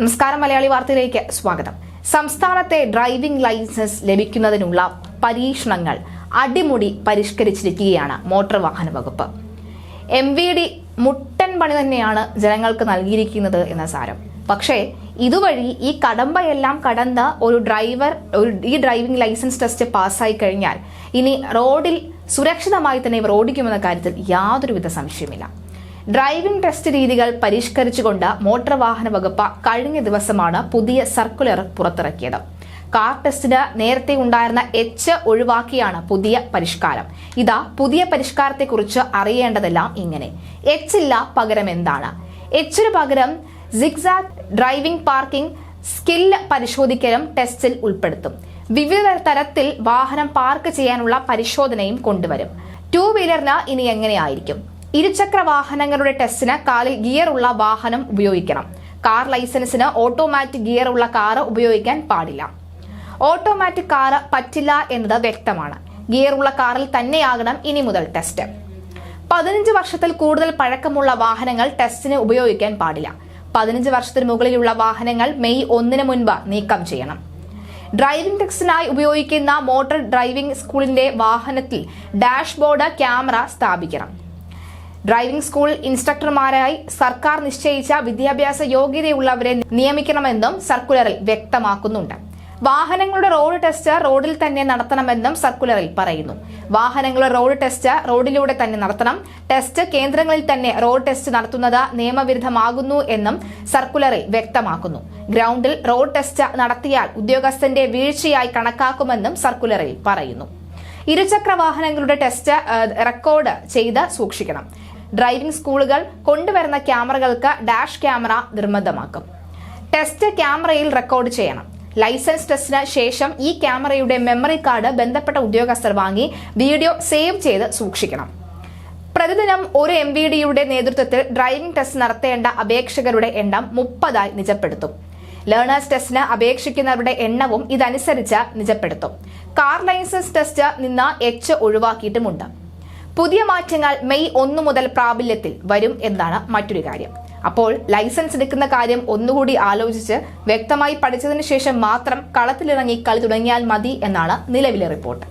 നമസ്കാരം മലയാളി വാർത്തയിലേക്ക് സ്വാഗതം. സംസ്ഥാനത്തെ ഡ്രൈവിംഗ് ലൈസൻസ് ലഭിക്കുന്നതിനുള്ള പരീക്ഷണങ്ങൾ അടിമുടി പരിഷ്കരിച്ചിരിക്കുകയാണ് മോട്ടോർ വാഹന വകുപ്പ്. എം വി ഡി മുട്ടൻ പണി തന്നെയാണ് ജനങ്ങൾക്ക് നൽകിയിരിക്കുന്നത് എന്ന സാരം. പക്ഷേ ഇതുവഴി ഈ കടമ്പയെല്ലാം കടന്ന് ഒരു ഡ്രൈവർ ഒരു ഈ ഡ്രൈവിംഗ് ലൈസൻസ് ടെസ്റ്റ് പാസ്സായി കഴിഞ്ഞാൽ ഇനി റോഡിൽ സുരക്ഷിതമായി തന്നെ ഇവർ ഓടിക്കുമെന്ന കാര്യത്തിൽ യാതൊരുവിധ സംശയമില്ല ഡ്രൈവിംഗ് ടെസ്റ്റ് രീതികൾ പരിഷ്കരിച്ചുകൊണ്ട് മോട്ടോർ വാഹന വകുപ്പ് കഴിഞ്ഞ ദിവസമാണ് പുതിയ സർക്കുലർ പുറത്തിറക്കിയത്. കാർ ടെസ്റ്റിന് നേരത്തെ ഉണ്ടായിരുന്ന എച്ച് ഒഴിവാക്കിയാണ് പുതിയ പരിഷ്കാരം. ഇതാ പുതിയ പരിഷ്കാരത്തെക്കുറിച്ച് അറിയേണ്ടതെല്ലാം ഇങ്ങനെ. എച്ച് ഇല്ല പകരം എന്താണ്? എച്ചിന് പകരം സിക്സാക് ഡ്രൈവിംഗ് പാർക്കിംഗ് സ്കില്ല് പരിശോധിക്കലും ടെസ്റ്റിൽ ഉൾപ്പെടുത്തും. വിവിധ തരത്തിൽ വാഹനം പാർക്ക് ചെയ്യാനുള്ള പരിശോധനയും കൊണ്ടുവരും. ടൂ വീലറിന് ഇനി എങ്ങനെയായിരിക്കും ഇരുചക്ര വാഹനങ്ങളുടെ ടെസ്റ്റിന് കാലിൽ ഗിയർ ഉള്ള വാഹനം ഉപയോഗിക്കണം. കാർ ലൈസൻസിന് ഓട്ടോമാറ്റിക് ഗിയർ ഉള്ള കാർ ഉപയോഗിക്കാൻ പാടില്ല. ഓട്ടോമാറ്റിക് കാർ പറ്റില്ല എന്നത് വ്യക്തമാണ്. ഗിയർ ഉള്ള കാറിൽ തന്നെയാകണം ഇനി മുതൽ ടെസ്റ്റ്. പതിനഞ്ച് വർഷത്തിൽ കൂടുതൽ പഴക്കമുള്ള വാഹനങ്ങൾ ടെസ്റ്റിന് ഉപയോഗിക്കാൻ പാടില്ല. പതിനഞ്ച് വർഷത്തിന് മുകളിലുള്ള വാഹനങ്ങൾ മെയ് ഒന്നിന് മുൻപ് നീക്കം ചെയ്യണം. ഡ്രൈവിംഗ് ടെസ്റ്റിനായി ഉപയോഗിക്കുന്ന മോട്ടോർ ഡ്രൈവിംഗ് സ്കൂളിന്റെ വാഹനത്തിൽ ഡാഷ്ബോർഡ് ക്യാമറ സ്ഥാപിക്കണം. ഡ്രൈവിംഗ് സ്കൂൾ ഇൻസ്ട്രക്ടർമാരായി സർക്കാർ നിശ്ചയിച്ച വിദ്യാഭ്യാസ യോഗ്യതയുള്ളവരെ നിയമിക്കണമെന്നും സർക്കുലറിൽ വ്യക്തമാക്കുന്നുണ്ട്. വാഹനങ്ങളുടെ റോഡ് ടെസ്റ്റ് റോഡിൽ തന്നെ നടത്തണമെന്നും സർക്കുലറിൽ പറയുന്നു. വാഹനങ്ങളുടെ റോഡ് ടെസ്റ്റ് റോഡിലൂടെ തന്നെ നടത്തണം. ടെസ്റ്റ് കേന്ദ്രങ്ങളിൽ തന്നെ റോഡ് ടെസ്റ്റ് നടത്തുന്നത് നിയമവിരുദ്ധമാകുന്നു എന്നും സർക്കുലറിൽ വ്യക്തമാക്കുന്നു. ഗ്രൗണ്ടിൽ റോഡ് ടെസ്റ്റ് നടത്തിയാൽ ഉദ്യോഗസ്ഥന്റെ വീഴ്ചയായി കണക്കാക്കുമെന്നും സർക്കുലറിൽ പറയുന്നു. ഇരുചക്ര വാഹനങ്ങളുടെ ടെസ്റ്റ് റെക്കോർഡ് ചെയ്ത് സൂക്ഷിക്കണം. ഡ്രൈവിംഗ് സ്കൂളുകൾ കൊണ്ടുവരുന്ന ക്യാമറകൾക്ക് ഡാഷ് ക്യാമറ നിർബന്ധമാക്കും. ടെസ്റ്റ് ക്യാമറയിൽ റെക്കോർഡ് ചെയ്യണം. ലൈസൻസ് ടെസ്റ്റിന് ശേഷം ഈ ക്യാമറയുടെ മെമ്മറി കാർഡ് ബന്ധപ്പെട്ട ഉദ്യോഗസ്ഥർ വാങ്ങി വീഡിയോ സേവ് ചെയ്ത് സൂക്ഷിക്കണം. പ്രതിദിനം ഒരു എം വി ഡിയുടെ നേതൃത്വത്തിൽ ഡ്രൈവിംഗ് ടെസ്റ്റ് നടത്തേണ്ട അപേക്ഷകരുടെ എണ്ണം മുപ്പതായി നിജപ്പെടുത്തും. ലേണേഴ്സ് ടെസ്റ്റിന് അപേക്ഷിക്കുന്നവരുടെ എണ്ണവും ഇതനുസരിച്ച് നിജപ്പെടുത്തും. കാർ ലൈസൻസ് ടെസ്റ്റ് നിന്ന് എച്ച് ഒഴിവാക്കിയിട്ടുമുണ്ട്. പുതിയ മാറ്റങ്ങൾ മെയ് ഒന്ന് മുതൽ പ്രാബല്യത്തിൽ വരും എന്നാണ് മറ്റൊരു കാര്യം. അപ്പോൾ ലൈസൻസ് എടുക്കുന്ന കാര്യം ഒന്നുകൂടി ആലോചിച്ച് വ്യക്തമായി പഠിച്ചതിന് ശേഷം മാത്രം കളത്തിലിറങ്ങി കളി തുടങ്ങിയാൽ മതി എന്നാണ് നിലവിലെ റിപ്പോർട്ട്.